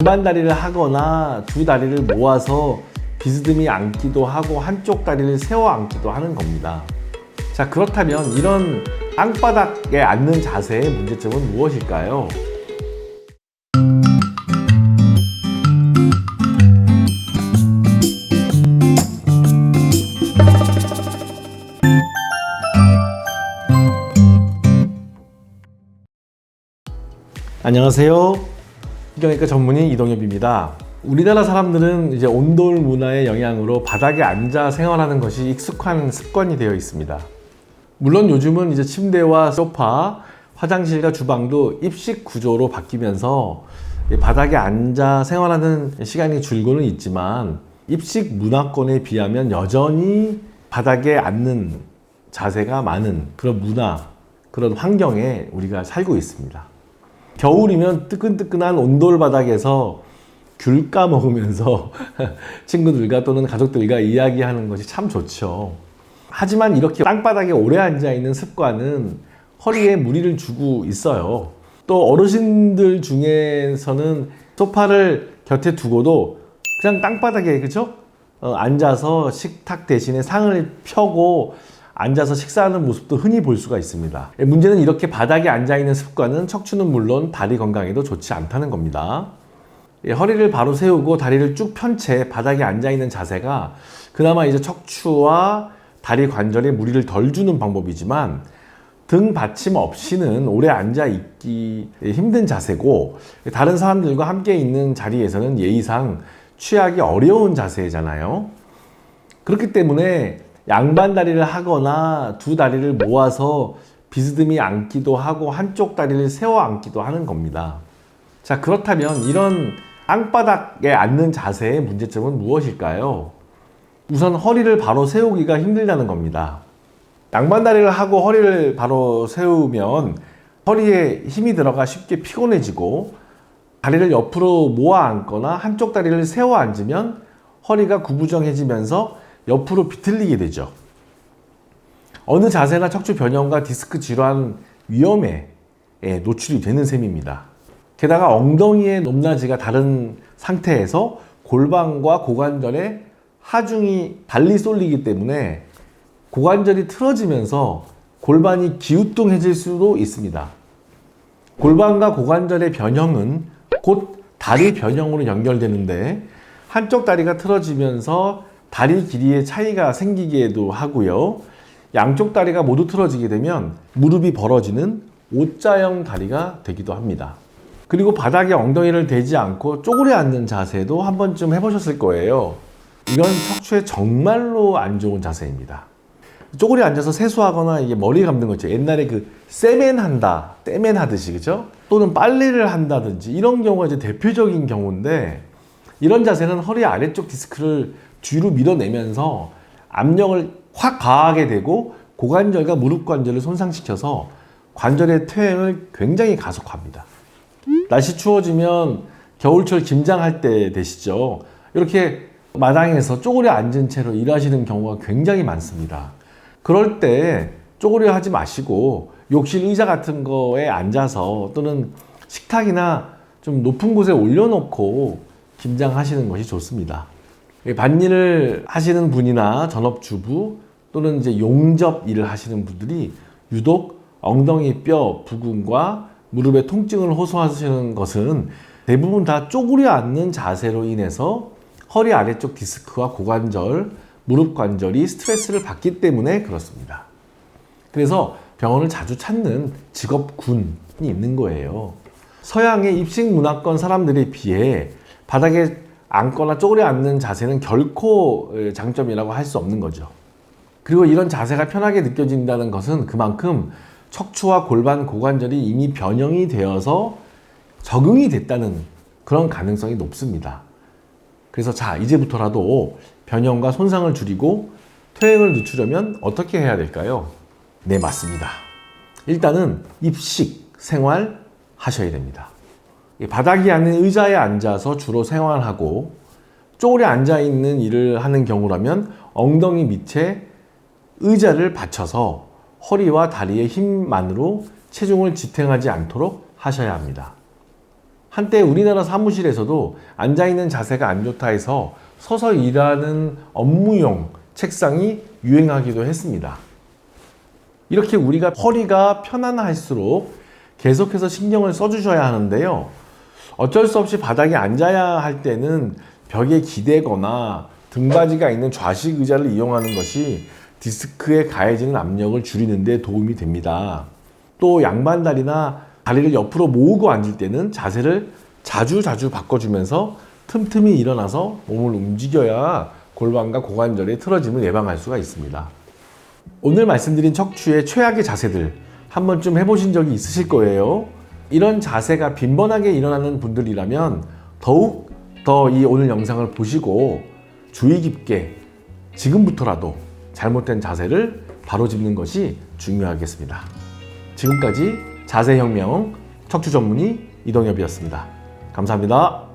반반 다리를 하거나 두 다리를 모아서 비스듬히 앉기도 하고 한쪽 다리를 세워 앉기도 하는 겁니다. 자, 그렇다면 이런 땅바닥에 앉는 자세의 문제점은 무엇일까요? 안녕하세요. 환경외과 전문의 이동엽입니다. 우리나라 사람들은 이제 온돌 문화의 영향으로 바닥에 앉아 생활하는 것이 익숙한 습관이 되어 있습니다. 물론 요즘은 이제 침대와 소파, 화장실과 주방도 입식 구조로 바뀌면서 이 바닥에 앉아 생활하는 시간이 줄고는 있지만 입식 문화권에 비하면 여전히 바닥에 앉는 자세가 많은 그런 문화, 그런 환경에 우리가 살고 있습니다. 겨울이면 뜨끈뜨끈한 온돌 바닥에서 귤 까먹으면서 친구들과 또는 가족들과 이야기하는 것이 참 좋죠. 하지만 이렇게 땅바닥에 오래 앉아 있는 습관은 허리에 무리를 주고 있어요. 또 어르신들 중에서는 소파를 곁에 두고도 그냥 땅바닥에 그죠? 어, 앉아서 식탁 대신에 상을 펴고 앉아서 식사하는 모습도 흔히 볼 수가 있습니다. 예, 문제는 이렇게 바닥에 앉아 있는 습관은 척추는 물론 다리 건강에도 좋지 않다는 겁니다. 예, 허리를 바로 세우고 다리를 쭉 편 채 바닥에 앉아 있는 자세가 그나마 이제 척추와 다리 관절에 무리를 덜 주는 방법이지만 등 받침 없이는 오래 앉아 있기 힘든 자세고 다른 사람들과 함께 있는 자리에서는 예의상 취하기 어려운 자세잖아요. 그렇기 때문에 양반 다리를 하거나 두 다리를 모아서 비스듬히 앉기도 하고 한쪽 다리를 세워 앉기도 하는 겁니다. 자, 그렇다면 이런 땅바닥에 앉는 자세의 문제점은 무엇일까요? 우선 허리를 바로 세우기가 힘들다는 겁니다. 양반 다리를 하고 허리를 바로 세우면 허리에 힘이 들어가 쉽게 피곤해지고 다리를 옆으로 모아 앉거나 한쪽 다리를 세워 앉으면 허리가 구부정해지면서 옆으로 비틀리게 되죠. 어느 자세나 척추 변형과 디스크 질환 위험에 예, 노출이 되는 셈입니다. 게다가 엉덩이의 높낮이가 다른 상태에서 골반과 고관절에 하중이 달리 쏠리기 때문에 고관절이 틀어지면서 골반이 기우뚱해질 수도 있습니다. 골반과 고관절의 변형은 곧 다리 변형으로 연결되는데 한쪽 다리가 틀어지면서 다리 길이의 차이가 생기기도 하고요. 양쪽 다리가 모두 틀어지게 되면 무릎이 벌어지는 O자형 다리가 되기도 합니다. 그리고 바닥에 엉덩이를 대지 않고 쪼그려 앉는 자세도 한 번쯤 해보셨을 거예요. 이건 척추에 정말로 안 좋은 자세입니다. 쪼그려 앉아서 세수하거나 이게 머리 감는 거 있죠. 옛날에 그 세멘 한다, 떼멘 하듯이 그죠? 또는 빨래를 한다든지 이런 경우가 이제 대표적인 경우인데 이런 자세는 허리 아래쪽 디스크를 뒤로 밀어내면서 압력을 확 가하게 되고 고관절과 무릎 관절을 손상시켜서 관절의 퇴행을 굉장히 가속합니다. 날씨 추워지면 겨울철 김장할 때 되시죠. 이렇게 마당에서 쪼그려 앉은 채로 일하시는 경우가 굉장히 많습니다. 그럴 때 쪼그려 하지 마시고 욕실 의자 같은 거에 앉아서 또는 식탁이나 좀 높은 곳에 올려놓고 김장하시는 것이 좋습니다. 반일을 하시는 분이나 전업주부 또는 이제 용접 일을 하시는 분들이 유독 엉덩이 뼈 부근과 무릎의 통증을 호소하시는 것은 대부분 다 쪼그려 앉는 자세로 인해서 허리 아래쪽 디스크와 고관절, 무릎 관절이 스트레스를 받기 때문에 그렇습니다. 그래서 병원을 자주 찾는 직업군이 있는 거예요. 서양의 입식 문화권 사람들에 비해 바닥에 앉거나 쪼그려 앉는 자세는 결코 장점이라고 할 수 없는 거죠. 그리고 이런 자세가 편하게 느껴진다는 것은 그만큼 척추와 골반, 고관절이 이미 변형이 되어서 적응이 됐다는 그런 가능성이 높습니다. 그래서 자, 이제부터라도 변형과 손상을 줄이고 퇴행을 늦추려면 어떻게 해야 될까요? 네, 맞습니다. 일단은 입식 생활 하셔야 됩니다. 바닥이 아닌 의자에 앉아서 주로 생활하고 쪼그려 앉아 있는 일을 하는 경우라면 엉덩이 밑에 의자를 받쳐서 허리와 다리의 힘만으로 체중을 지탱하지 않도록 하셔야 합니다. 한때 우리나라 사무실에서도 앉아있는 자세가 안 좋다 해서 서서 일하는 업무용 책상이 유행하기도 했습니다. 이렇게 우리가 허리가 편안할수록 계속해서 신경을 써주셔야 하는데요. 어쩔 수 없이 바닥에 앉아야 할 때는 벽에 기대거나 등받이가 있는 좌식 의자를 이용하는 것이 디스크에 가해지는 압력을 줄이는 데 도움이 됩니다. 또 양반다리나 다리를 옆으로 모으고 앉을 때는 자세를 자주 자주 바꿔주면서 틈틈이 일어나서 몸을 움직여야 골반과 고관절의 틀어짐을 예방할 수가 있습니다. 오늘 말씀드린 척추의 최악의 자세들 한 번쯤 해보신 적이 있으실 거예요. 이런 자세가 빈번하게 일어나는 분들이라면 더욱 더 이 오늘 영상을 보시고 주의 깊게 지금부터라도 잘못된 자세를 바로 짚는 것이 중요하겠습니다. 지금까지 자세혁명 척추 전문의 이동엽이었습니다. 감사합니다.